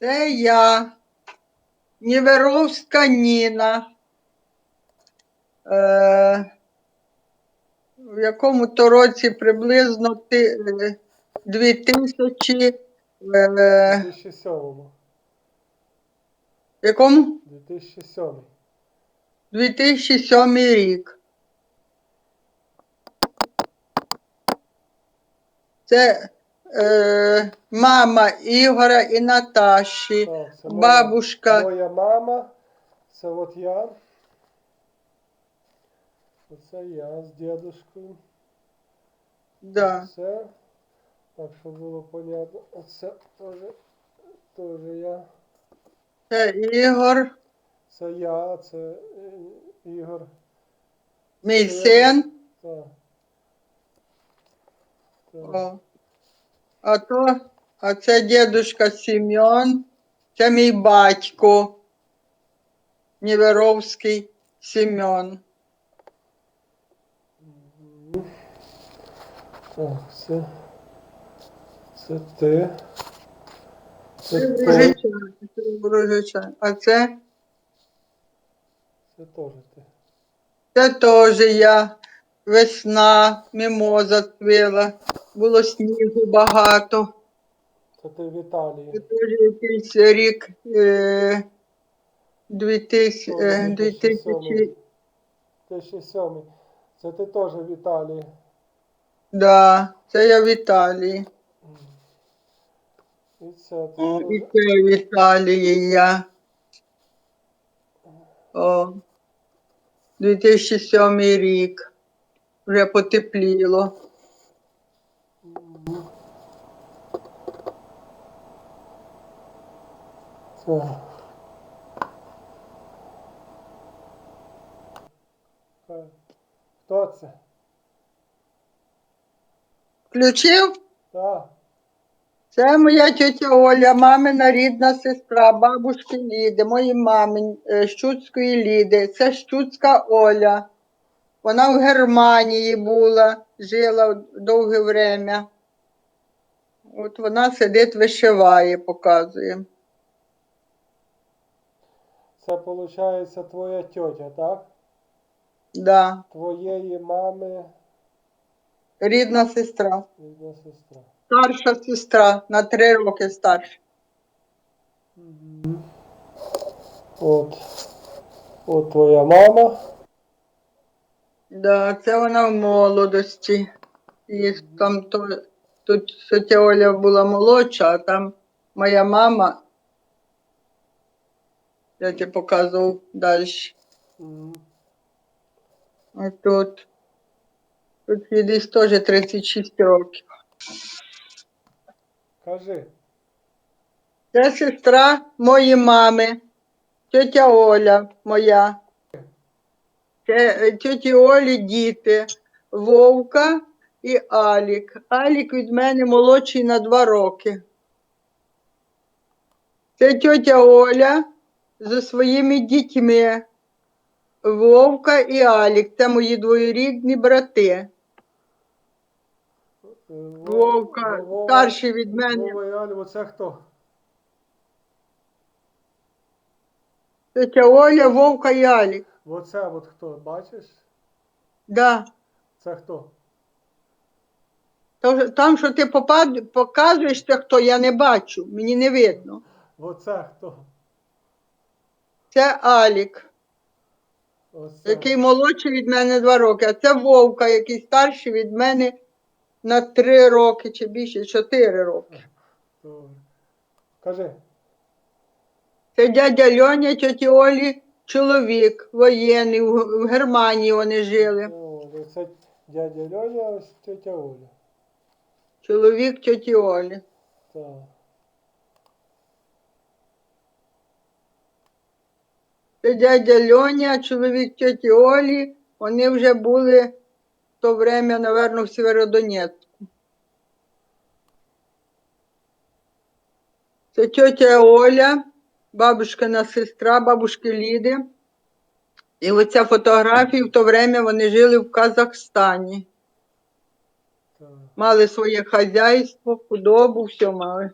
Це я, Ніверовська Ніна. Е, в якому то році приблизно ти, е, 2000, е, 2007. в якому? 2007. 2007 рік. Це е, мама Ігора і Наташі, Так, це моя- бабушка. Моя мама. Це от я. Оце я з дідушкою. Да. Це. Так, щоб було понятно. Оце теж, теж я. Це Ігор, Це я, це е, Ігор. мій син. Так. Так. О. А то, а це дідушка Сім'ян, це мій батько, Ніверовський Сім'ян. Так, це. Це ти. Це ти. А це, Це теж ти. це теж я. Весна, мімоза цвіла, було снігу багато. Це ти в Це Італії. теж якийсь рік е, 2000, е, 2000, 2007. Це ти теж в Італії. да, це я в Італії. І це ти О, і теж. це в Італії я. О, 2007 рік. Вже потепліло. Е, Хто це? Включив? Так. Це моя тетя Оля, мамина рідна сестра, бабушки Ліди, моїй мамі е, Щуцької Ліди. Це Щуцька Оля. Вона в Германії була, жила довге время. От вона сидить, вишиває, показує. Це виходить твоя тьотя, так? Да. Твоєї мами Рідна сестра. рідна сестра. Старша сестра, на три роки старша. От. От твоя мама. Да, це вона в молодості. І там то, тут тетя Оля була молодша, а там моя мама. Я тебе показував далі. А тут. Тут їй десь теж 36 років. Кажи. Це сестра моєї мами, тетя Оля моя. Це тьоті Олі діти, Вовка і Алік. Алік від мене молодший на два роки. Це тьотя Оля зі своїми дітьми. Вовка і Алік. Це мої двоюрідні брати. Вовка Вова- старший від мене. Вова і Аля, оце хто? Тетя Оля, Вовка і Алік. Оце от хто, бачиш? Да. Це хто? То- Там, що ти попад- показуєш, це хто я не бачу, мені не видно. Оце хто? Це Алік, який молодший від мене два роки, а це Вовка, який старший від мене на три роки чи більше, чотири роки. Кажи. Це дядя Льоня, тьоті Олі, чоловік воєнний, в Германії вони жили. О, Це дядя Льоня, ось тетя Оля. Чоловік тьоті Олі. Так. Це дядя Льоня, чоловік тьоті Олі, вони вже були в то время, напевно, в Сєвєродонецьку. Це тьотя Оля, бабушкина сестра, бабушки Ліди. І оця фотографія в то время вони жили в Казахстані. Мали своє хазяйство, худобу, все мали.